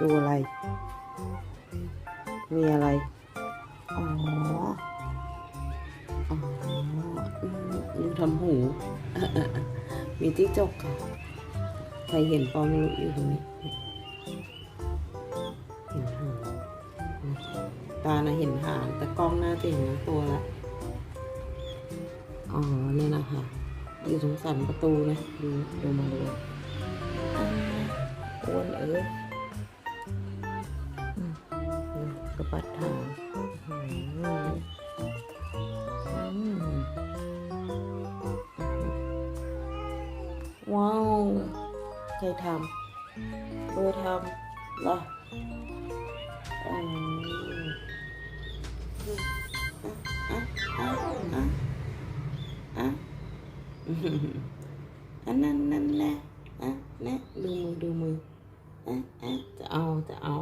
ดูอะไร มีอะไร อ๋อ อ๋ออืมดูทำหู มีที่จกค่ะใครเห็นปอไม่รู้อยู่ตรงนี้ เห็นหางตานะเห็นหาง แต่กล้องหน้าจะเห็นทั้งตัวละ อ๋อเนี่ยนะคะ อยู่ตรงสันประตูนะ ดูดูมาเลยอ้วนเอ้ย ปัดทางว้าว ใครทำเบอร์ทำเหรออืมอะอะอะอะอันนั้นนั่นแหละอะนะดูมือดูมืออะอะจะเอาจะเอา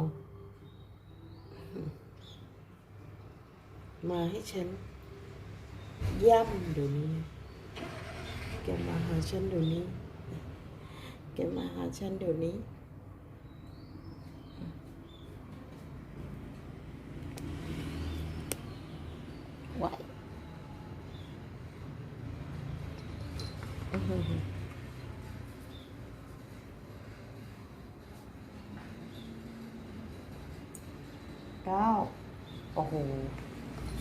มาให้ฉันย่ำเดี๋ยวนี้ แกมาหาฉันเดี๋ยวนี้ แกมาหาฉันเดี๋ยวนี้ ไหวอื้อหือ เก้าโอ้โห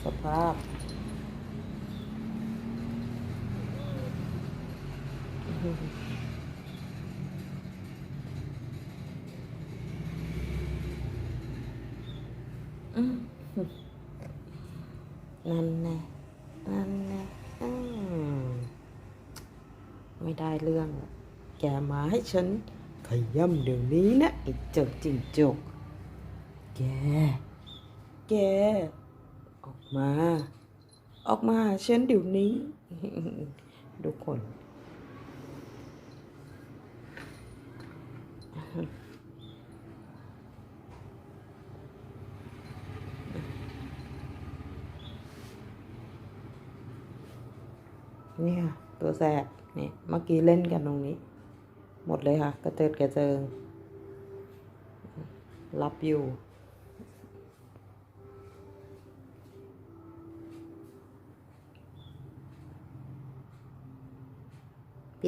สภาพอืมนั่นแน่นั่นแน่อืมไม่ได้เรื่อง แกมาให้ฉันขย่ำเดี๋ยวนี้นะไอ้เจ้าจิงจกแก แก ออกมา ออกมาหาฉันเดี๋ยวนี้ ทุกคน เนี่ย ตัวแสบเนี่ยเมื่อกี้เล่นกันตรงนี้ หมดเลยค่ะ กระเจิดกระเจิงรับอยู่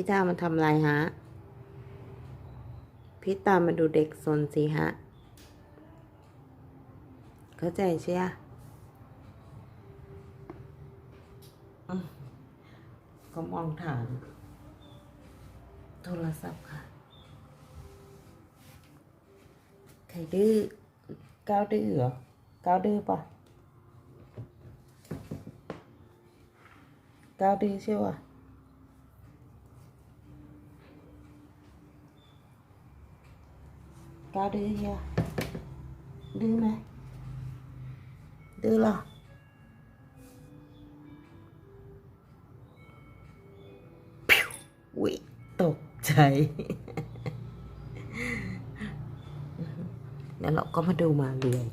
พี่ตามาทำไรฮะ พี่ตามาดูเด็กซนสิฮะ เข้าใจใช่ไหมอืมเขามองฐาน โทรศัพท์ค่ะ ใครดื้อก้าวดื้อเหรอก้าวดื้อปะก้าวดื้อใช่ปะ ก้าวดื้อเฮียดื้อไหมดื้อเหรอวิตกใจ แล้วเราก็มาดูมาเรียน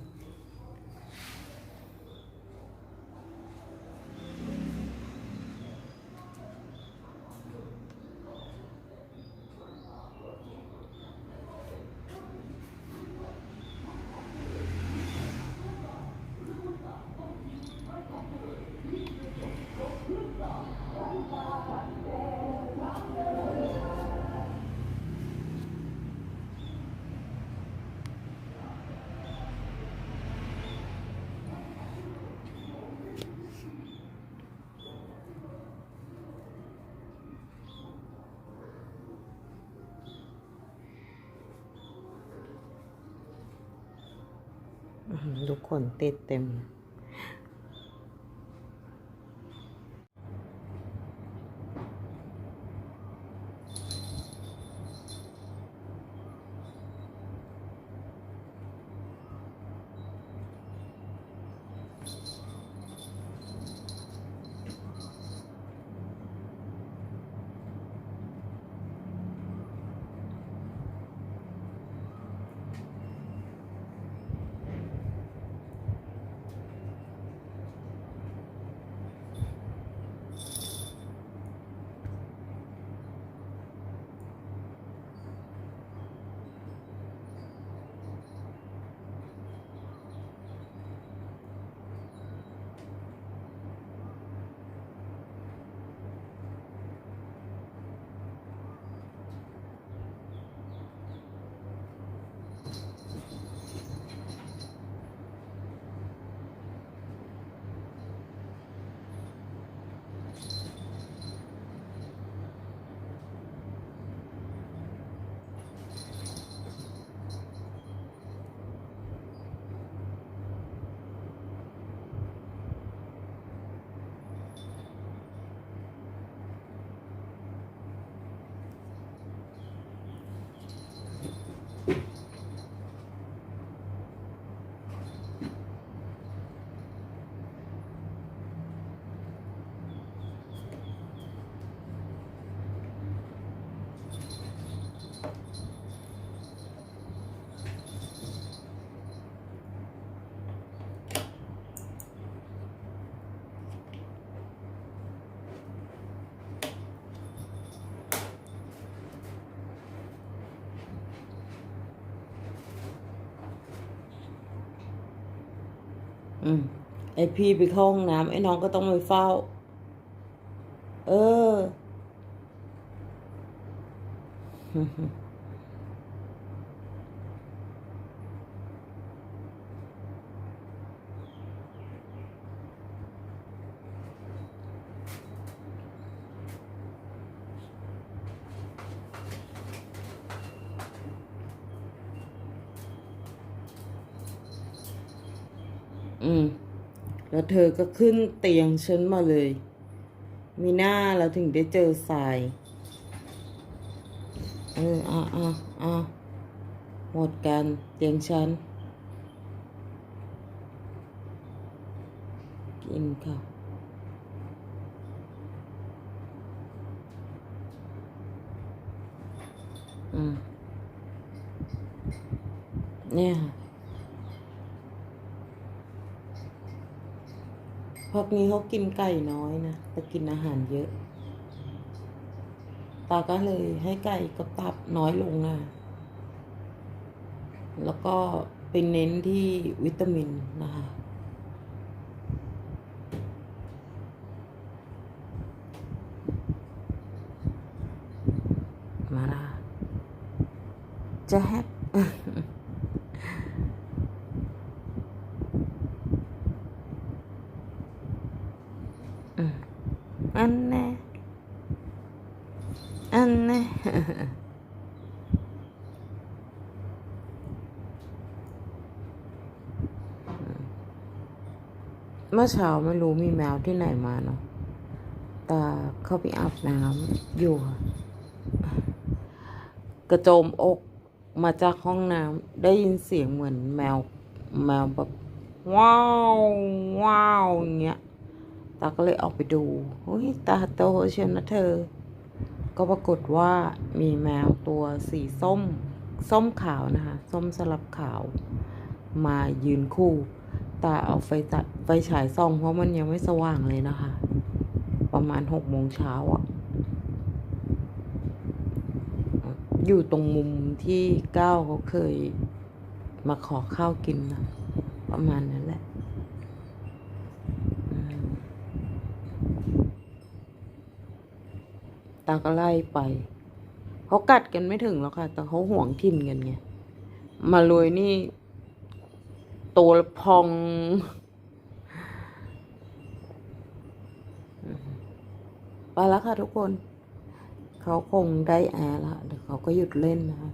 ทุกคนติดเต็ม อืม ไอพี่ไปเข้าห้องน้ำไอ้น้องก็ต้องไปเฝ้า เออ อืม แล้วเธอก็ขึ้นเตียงฉันมาเลย มีหน้าเราถึงได้เจอทราย เอออะอะอะหมดกันเตียงฉัน กินค่ะอืมเนี่ พักนี้เขากินไก่น้อยนะแต่กินอาหารเยอะตาก็เลยให้ไก่กับตับน้อยลงนะแล้วก็ไปเน้นที่วิตามินนะคะ มาละจะแฮป อืมอันแน่อันแน่ เมื่อเช้าไม่รู้มีแมวที่ไหนมาเนาะแต่เข้าไปอาบน้ำอยู่ค่ะกระโจมอกมาจากห้องน้ำได้ยินเสียงเหมือนแมว แมวแบบ ว้าวว้าวอย่างเงี้ยตาก็เลยออกไปดูเฮ้ยตาโตเชียวนะเธอ ก็ปรากฏว่ามีแมวตัวสีส้ม ส้มขาวนะคะ ส้มสลับขาว มายืนคู่ ตาเอาไฟตัดไฟฉายส่อง เพราะมันยังไม่สว่างเลยนะคะ ประมาณหกโมงเช้าอะอยู่ตรงมุมที่ก้าวเขาเคยมาขอข้าวกินนะประมาณนั้นแหละตาก็ไล่ไป เขากัดกันไม่ถึงแล้วค่ะ แต่เขาห่วงถิ่นกันไง มาลุยนี่ ตัวพองไปแล้วค่ะทุกคน เขาคงได้แอร์ละเดี๋ยวเขาก็หยุดเล่นนะคะ